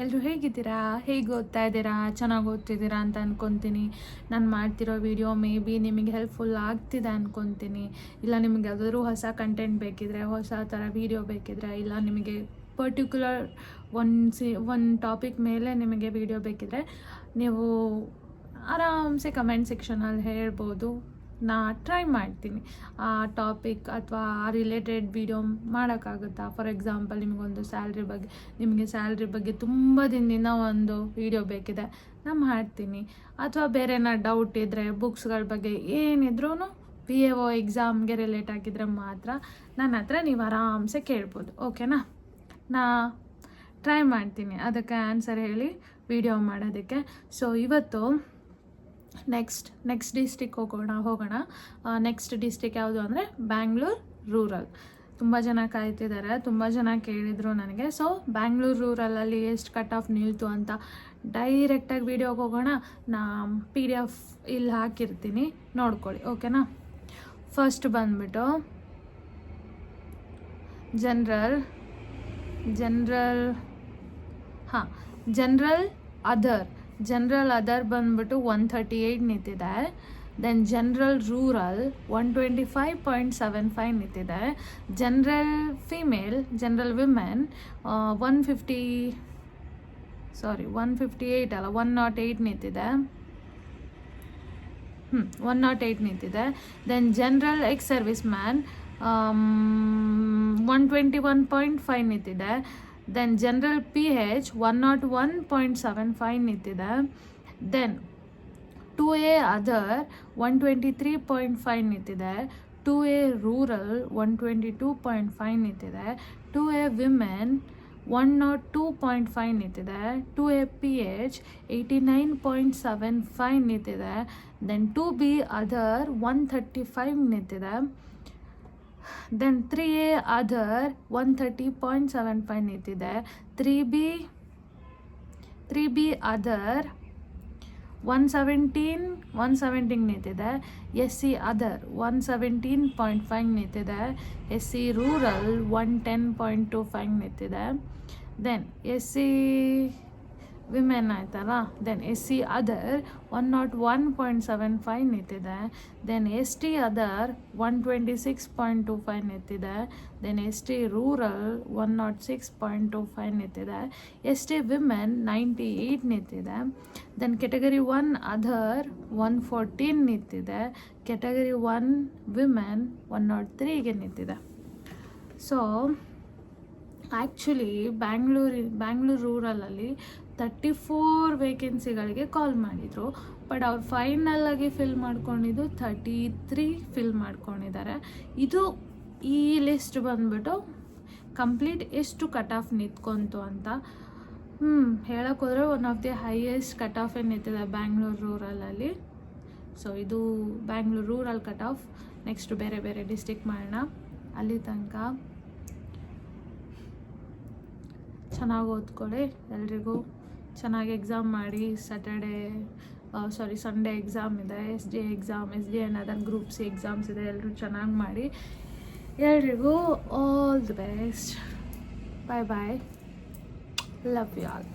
ಎಲ್ಲರೂ ಹೇಗಿದ್ದೀರಾ? ಹೇಗೆ ಓದ್ತಾ ಇದ್ದೀರಾ? ಚೆನ್ನಾಗಿ ಓದ್ತಿದ್ದೀರಾ ಅಂತ ಅಂದ್ಕೊತೀನಿ ನಾನು ಮಾಡ್ತಿರೋ ವಿಡಿಯೋ ಮೇ ಬಿ ನಿಮಗೆ ಹೆಲ್ಪ್ಫುಲ್ ಆಗ್ತಿದೆ ಅಂದ್ಕೊತೀನಿ ಇಲ್ಲ ನಿಮಗೆ ಯಾವುದಾದ್ರೂ ಹೊಸ ಕಂಟೆಂಟ್ ಬೇಕಿದ್ರೆ, ಹೊಸ ಥರ ವಿಡಿಯೋ ಬೇಕಿದ್ರೆ, ಇಲ್ಲ ನಿಮಗೆ ಪರ್ಟಿಕ್ಯುಲರ್ ಒಂದು ಸಿ ಒಂದು ಟಾಪಿಕ್ ಮೇಲೆ ನಿಮಗೆ ವಿಡಿಯೋ ಬೇಕಿದ್ರೆ, ನೀವು ಆರಾಮ್ಸೆ ಕಮೆಂಟ್ ಸೆಕ್ಷನಲ್ಲಿ ಹೇಳ್ಬೋದು. ನಾ ಟ್ರೈ ಮಾಡ್ತೀನಿ. ಆ ಟಾಪಿಕ್ ಅಥವಾ ಆ ರಿಲೇಟೆಡ್ ವಿಡಿಯೋ ಮಾಡೋಕ್ಕಾಗುತ್ತಾ? ಫಾರ್ ಎಕ್ಸಾಂಪಲ್ ನಿಮಗೊಂದು ಸ್ಯಾಲ್ರಿ ಬಗ್ಗೆ, ನಿಮಗೆ ಸ್ಯಾಲ್ರಿ ಬಗ್ಗೆ ತುಂಬ ದಿನದಿಂದ ಒಂದು ವಿಡಿಯೋ ಬೇಕಿದೆ. ನಾನು ಮಾಡ್ತೀನಿ. ಅಥವಾ ಬೇರೆ ಡೌಟ್ ಇದ್ದರೆ ಬುಕ್ಸ್ಗಳ ಬಗ್ಗೆ ಏನಿದ್ರೂ ಪಿ ಎ ಒ ಎಕ್ಸಾಮ್ಗೆ ರಿಲೇಟ್ ಆಗಿದ್ರೆ ಮಾತ್ರ ನನ್ನ ಹತ್ರ ನೀವು ಆರಾಮ್ಸೆ ಕೇಳ್ಬೋದು. ಓಕೆನಾ ನಾ? ಟ್ರೈ ಮಾಡ್ತೀನಿ. ಅದಕ್ಕೆ ಆನ್ಸರ್ ಹೇಳಿ ವಿಡಿಯೋ ಮಾಡೋದಕ್ಕೆ. ಸೊ ಇವತ್ತು ನೆಕ್ಸ್ಟ್ ನೆಕ್ಸ್ಟ್ ಡಿಸ್ಟಿಕ್ ಹೋಗೋಣ ಹೋಗೋಣ. ನೆಕ್ಸ್ಟ್ ಡಿಸ್ಟಿಕ್ ಯಾವುದು ಅಂದರೆ ಬ್ಯಾಂಗ್ಳೂರು ರೂರಲ್ ತುಂಬ ಜನ ಕಾಯ್ತಿದ್ದಾರೆ, ತುಂಬ ಜನ ಕೇಳಿದರು ನನಗೆ. ಸೊ ಬ್ಯಾಂಗ್ಳೂರು ರೂರಲಲ್ಲಿ ಎಷ್ಟು ಕಟ್ ಆಫ್ ನಿಲ್ತು ಅಂತ ಡೈರೆಕ್ಟಾಗಿ ವಿಡಿಯೋಗೆ ಹೋಗೋಣ ನಾ ಪಿ ಡಿ ಎಫ್ ಇಲ್ಲಿ ಹಾಕಿರ್ತೀನಿ. ನೋಡ್ಕೊಳ್ಳಿ ಓಕೆನಾ ಫಸ್ಟ್ ಬಂದ್ಬಿಟ್ಟು ಜನರಲ್ ಜನರಲ್ ಹಾಂ ಜನರಲ್ ಅದರ್ ಜನರಲ್ ಅದರ್ ಬಂದ್ಬಿಟ್ಟು ಒನ್ ಥರ್ಟಿ ಏಯ್ಟ್ ನಿಂತಿದೆ. Then general rural one twenty five point seven five ನಿಂತಿದೆ. General female general women one fifty sorry one fifty eight ಅಲ್ಲ ಒನ್ ನಾಟ್ ಏಯ್ಟ್ ನಿಂತಿದೆ. ಹ್ಞೂ one nought eight ನಿಂತಿದೆ. Then general ex service man one twenty one point five ನಿಂತಿದೆ. Then general P H one nought one point seven five ನಿಂತಿದೆ. Then two A other one twenty three point five ನಿಂತಿದೆ. Two A rural one twenty two point five ನಿಂತಿದೆ. Two A women one nought two point five ನಿಂತಿದೆ. Two A P H eighty nine point seven five ನಿಂತಿದೆ. Then two B other one thirty five ನಿಂತಿದೆ. Then three A other one thirty point seven five ನಿಂತಿದೆ. Three B three B other one seventeen one seventeen ನಿಂತಿದೆ. S C other one seventeen point five ನಿಂತಿದೆ. S C rural one ten point two five ನಿಂತಿದೆ. Then S C women ಆಯ್ತಲ್ಲ then S C other one nought one point seven five ನಿಂತಿದೆ. Then S T other one twenty six point two five ನಿಂತಿದೆ. Then S T rural one nought six point two five ನಿಂತಿದೆ. S T women ninety eight ನಿಂತಿದೆ. Then category one other one fourteen ನಿಂತಿದೆ. Category one women one nought ತ್ರೀಗೆ ನಿಂತಿದೆ. So actually ಬ್ಯಾಂಗ್ಳೂರಿ Bangalore ರೂರಲಲ್ಲಿ thirty four ವೇಕೆನ್ಸಿಗಳಿಗೆ call ಮಾಡಿದರು. But ಅವ್ರು ಫೈನಲ್ಲಾಗಿ fill ಮಾಡ್ಕೊಂಡಿದ್ದು ಥರ್ಟಿ ತ್ರೀ ಫಿಲ್ ಮಾಡ್ಕೊಂಡಿದ್ದಾರೆ. ಇದು ಈ ಲಿಸ್ಟ್ ಬಂದ್ಬಿಟ್ಟು ಕಂಪ್ಲೀಟ್ ಎಷ್ಟು ಕಟ್ ಆಫ್ ನಿಂತ್ಕೊಂತು ಅಂತ. ಹ್ಞೂ ಹೇಳೋಕ್ಕೋದ್ರೆ one of the highest cut off ಏನು ನಿಂತಿದೆ? ಬ್ಯಾಂಗ್ಳೂರು ರೂರಲಲ್ಲಿ ಸೊ ಇದು Bangalore rural cut off next ಬೇರೆ ಬೇರೆ ಡಿಸ್ಟಿಕ್ ಮಾಡೋಣ. ಅಲ್ಲಿ ತನಕ ಚೆನ್ನಾಗಿ ಓದ್ಕೊಳ್ಳಿ ಎಲ್ರಿಗೂ. ಚೆನ್ನಾಗಿ ಎಕ್ಸಾಮ್ ಮಾಡಿ ಸ್ಯಾಟರ್ಡೇ ಸಾರಿ ಸಂಡೇ ಎಕ್ಸಾಮ್ ಇದೆ S D exam S D N other group C exams ಇದೆ ಎಲ್ಲರೂ ಚೆನ್ನಾಗಿ ಮಾಡಿ. ಎಲ್ರಿಗೂ all the best bye bye love you all